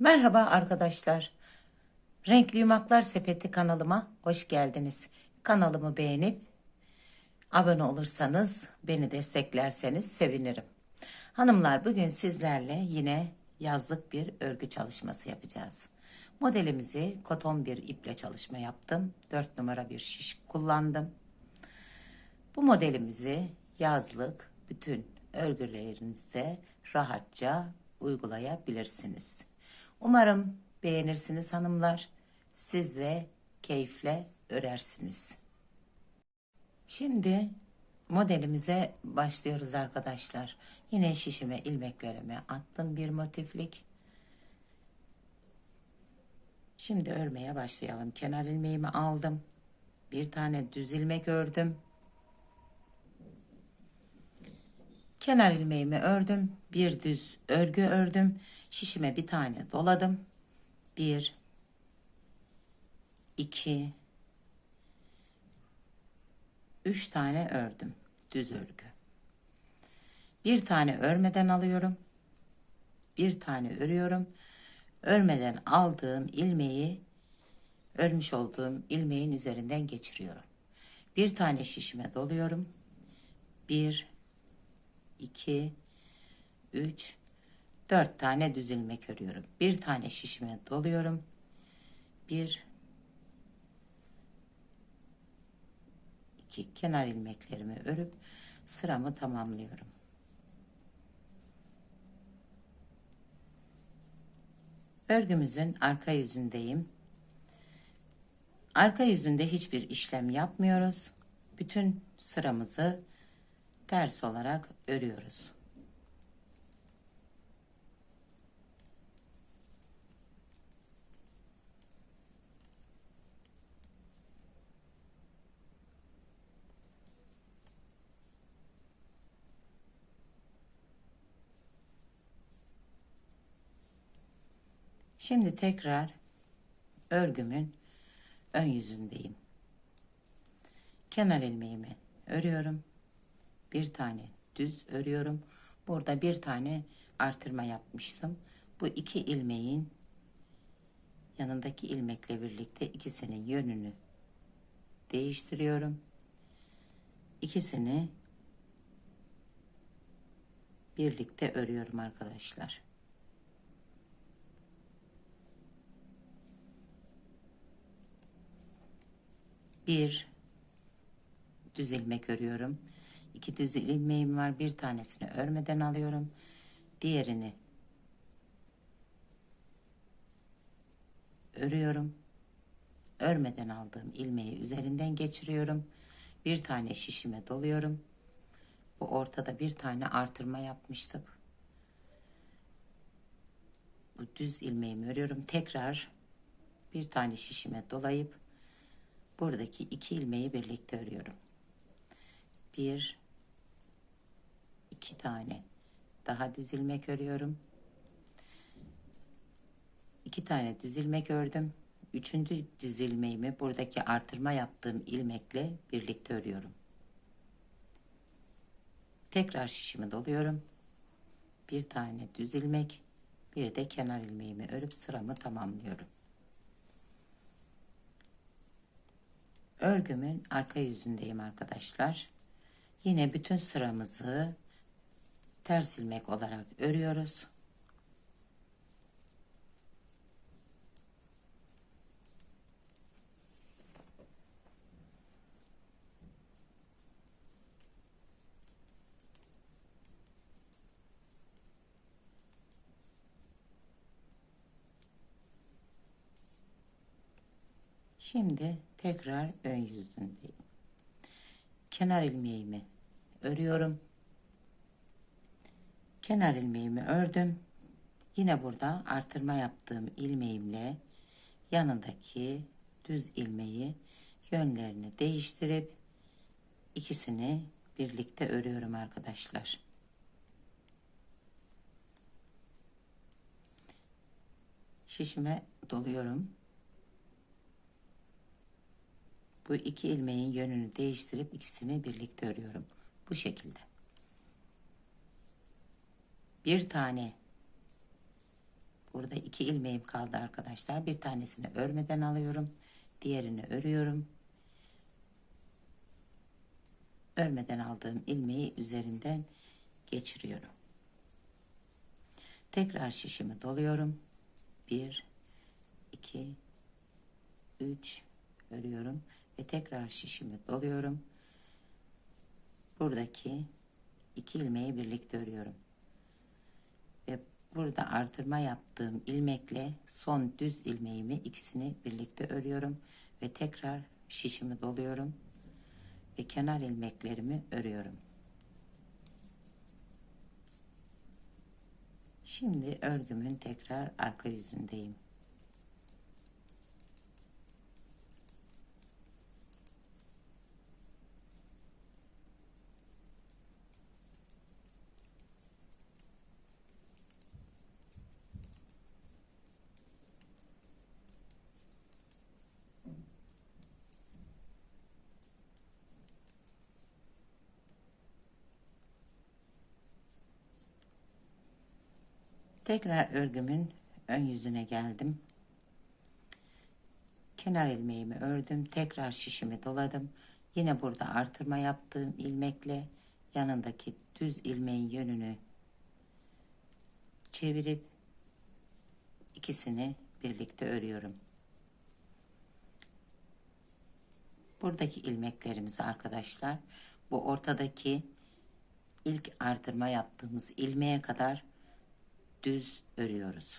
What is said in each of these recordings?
Merhaba arkadaşlar. Renkli Yumaklar Sepeti kanalıma hoş geldiniz. Kanalımı beğenip abone olursanız, beni desteklerseniz sevinirim. Hanımlar bugün sizlerle yine yazlık bir örgü çalışması yapacağız. Modelimizi koton bir iple çalışma yaptım. 4 numara bir şiş kullandım. Bu modelimizi yazlık bütün örgülerinizde rahatça uygulayabilirsiniz. Umarım beğenirsiniz hanımlar. Siz de keyifle örersiniz. Şimdi modelimize başlıyoruz arkadaşlar. Yine şişime ilmeklerimi attım bir motiflik. Şimdi örmeye başlayalım. Kenar ilmeğimi aldım. Bir tane düz ilmek ördüm. Kenar ilmeğimi ördüm. Bir düz örgü ördüm. Şişime bir tane doladım. Bir, iki, üç tane ördüm. Düz örgü. Bir tane örmeden alıyorum. Bir tane örüyorum. Örmeden aldığım ilmeği örmüş olduğum ilmeğin üzerinden geçiriyorum. Bir tane şişime doluyorum. Bir, 2, 3, 4 tane düz ilmek örüyorum. Bir tane şişime doluyorum. 1, 2 kenar ilmeklerimi örüp sıramı tamamlıyorum. Örgümüzün arka yüzündeyim. Arka yüzünde hiçbir işlem yapmıyoruz. Bütün sıramızı ters olarak örüyoruz. Şimdi tekrar örgümün ön yüzündeyim. Kenar ilmeğimi örüyorum bir tane düz örüyorum. Burada bir tane artırma yapmıştım. Bu iki ilmeğin yanındaki ilmekle birlikte ikisinin yönünü değiştiriyorum. İkisini birlikte örüyorum arkadaşlar. Bir düz ilmek örüyorum. İki düz ilmeğim var. Bir tanesini örmeden alıyorum. Diğerini örüyorum. Örmeden aldığım ilmeği üzerinden geçiriyorum. Bir tane şişime doluyorum. Bu ortada bir tane artırma yapmıştık. Bu düz ilmeğimi örüyorum. Tekrar bir tane şişime dolayıp buradaki iki ilmeği birlikte örüyorum. Bir, iki tane daha düz ilmek örüyorum. İki tane düz ilmek ördüm. Üçüncü düz ilmeğimi buradaki artırma yaptığım ilmekle birlikte örüyorum. Tekrar şişimi doluyorum. Bir tane düz ilmek, bir de kenar ilmeğimi örüp sıramı tamamlıyorum. Örgümün arka yüzündeyim arkadaşlar. Yine bütün sıramızı ters ilmek olarak örüyoruz. Şimdi tekrar ön yüzündeyim. Kenar ilmeğimi örüyorum kenar ilmeğimi ördüm. Yine burada artırma yaptığım ilmeğimle yanındaki düz ilmeği yönlerini değiştirip ikisini birlikte örüyorum arkadaşlar. Şişime doluyorum. Bu iki ilmeğin yönünü değiştirip ikisini birlikte örüyorum. Bu şekilde bir tane Burada iki ilmeğim kaldı arkadaşlar. Bir tanesini örmeden alıyorum. Diğerini örüyorum. Örmeden aldığım ilmeği üzerinden geçiriyorum. Tekrar şişimi doluyorum. 1 2 3 örüyorum ve tekrar şişimi doluyorum. Buradaki iki ilmeği birlikte örüyorum. Ve burada artırma yaptığım ilmekle son düz ilmeğimi ikisini birlikte örüyorum ve tekrar şişimi doluyorum ve kenar ilmeklerimi örüyorum. Şimdi örgümün tekrar arka yüzündeyim. Tekrar örgümün ön yüzüne geldim. Kenar ilmeğimi ördüm. Tekrar şişimi doladım. Yine burada artırma yaptığım ilmekle yanındaki düz ilmeğin yönünü çevirip ikisini birlikte örüyorum. Buradaki ilmeklerimizi arkadaşlar bu ortadaki ilk artırma yaptığımız ilmeğe kadar düz örüyoruz.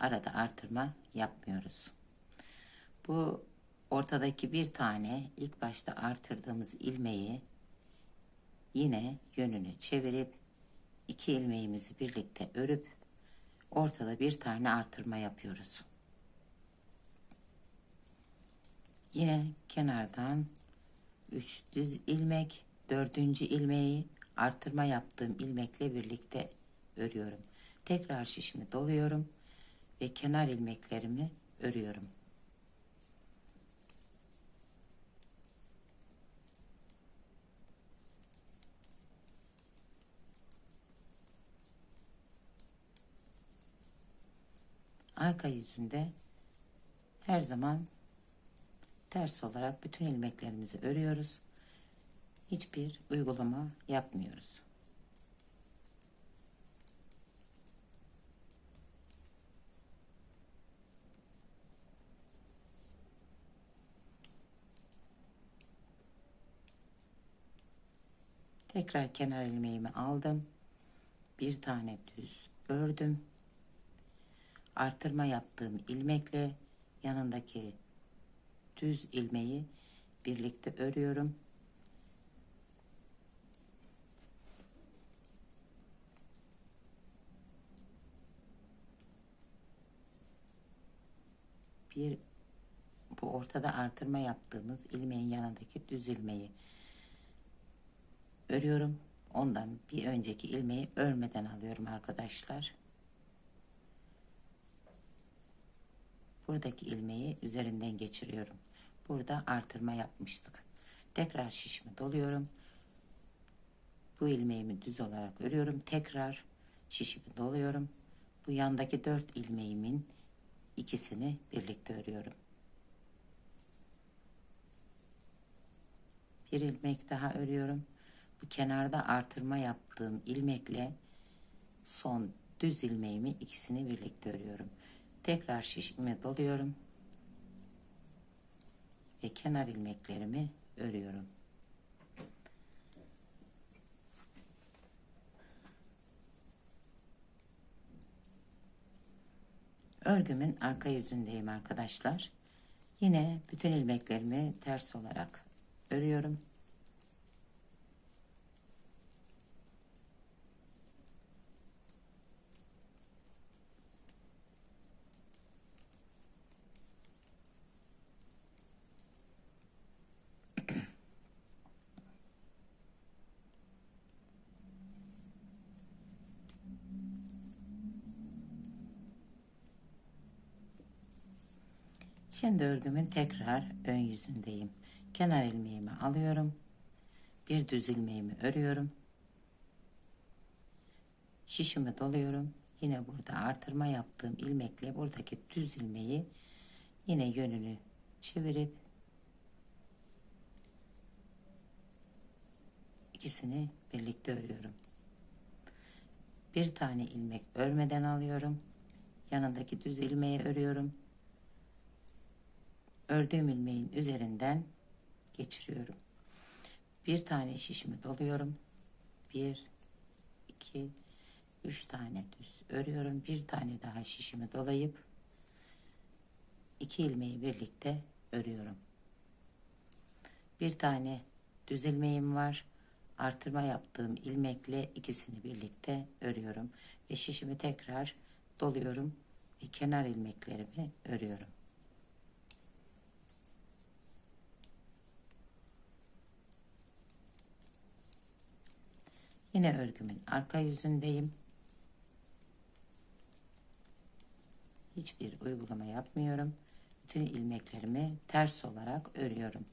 Arada artırma yapmıyoruz. Bu ortadaki bir tane ilk başta artırdığımız ilmeği yine yönünü çevirip iki ilmeğimizi birlikte örüp ortada bir tane artırma yapıyoruz. Yine kenardan 3 düz ilmek, dördüncü ilmeği artırma yaptığım ilmekle birlikte örüyorum. Tekrar şişimi doluyorum ve kenar ilmeklerimi örüyorum. Arka yüzünde her zaman ters olarak bütün ilmeklerimizi örüyoruz. Hiçbir uygulama yapmıyoruz. Tekrar kenar ilmeğimi aldım. Bir tane düz ördüm. Artırma yaptığım ilmekle yanındaki düz ilmeği birlikte örüyorum. Bir bu ortada artırma yaptığımız ilmeğin yanındaki düz ilmeği örüyorum. Ondan bir önceki ilmeği örmeden alıyorum arkadaşlar. Buradaki ilmeği üzerinden geçiriyorum. Burada artırma yapmıştık. Tekrar şişimi doluyorum. Bu ilmeğimi düz olarak örüyorum. Tekrar şişimi doluyorum. Bu yandaki dört ilmeğimin ikisini birlikte örüyorum. Bir ilmek daha örüyorum bu kenarda artırma yaptığım ilmekle son düz ilmeğimi ikisini birlikte örüyorum. Tekrar şişimi doluyorum. Ve kenar ilmeklerimi örüyorum. Örgümün arka yüzündeyim arkadaşlar. Yine bütün ilmeklerimi ters olarak örüyorum. Şimdi örgümün tekrar ön yüzündeyim. Kenar ilmeğimi alıyorum. Bir düz ilmeğimi örüyorum. Şişimi doluyorum. Yine burada artırma yaptığım ilmekle buradaki düz ilmeği yine yönünü çevirip ikisini birlikte örüyorum. Bir tane ilmek örmeden alıyorum. Yanındaki düz ilmeği örüyorum. Ördüğüm ilmeğin üzerinden geçiriyorum. Bir tane şişimi doluyorum. Bir, iki, üç tane düz örüyorum. Bir tane daha şişimi dolayıp iki ilmeği birlikte örüyorum. Bir tane düz ilmeğim var. Artırma yaptığım ilmekle ikisini birlikte örüyorum ve şişimi tekrar doluyorum ve kenar ilmeklerimi örüyorum. Yine örgümün arka yüzündeyim. Hiçbir uygulama yapmıyorum. Bütün ilmeklerimi ters olarak örüyorum.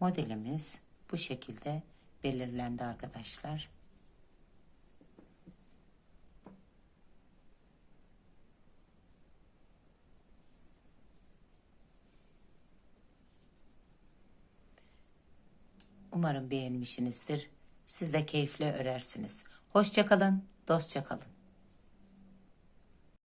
Modelimiz bu şekilde belirlendi arkadaşlar. Umarım beğenmişsinizdir. Siz de keyifle örersiniz. Hoşçakalın, dostça kalın.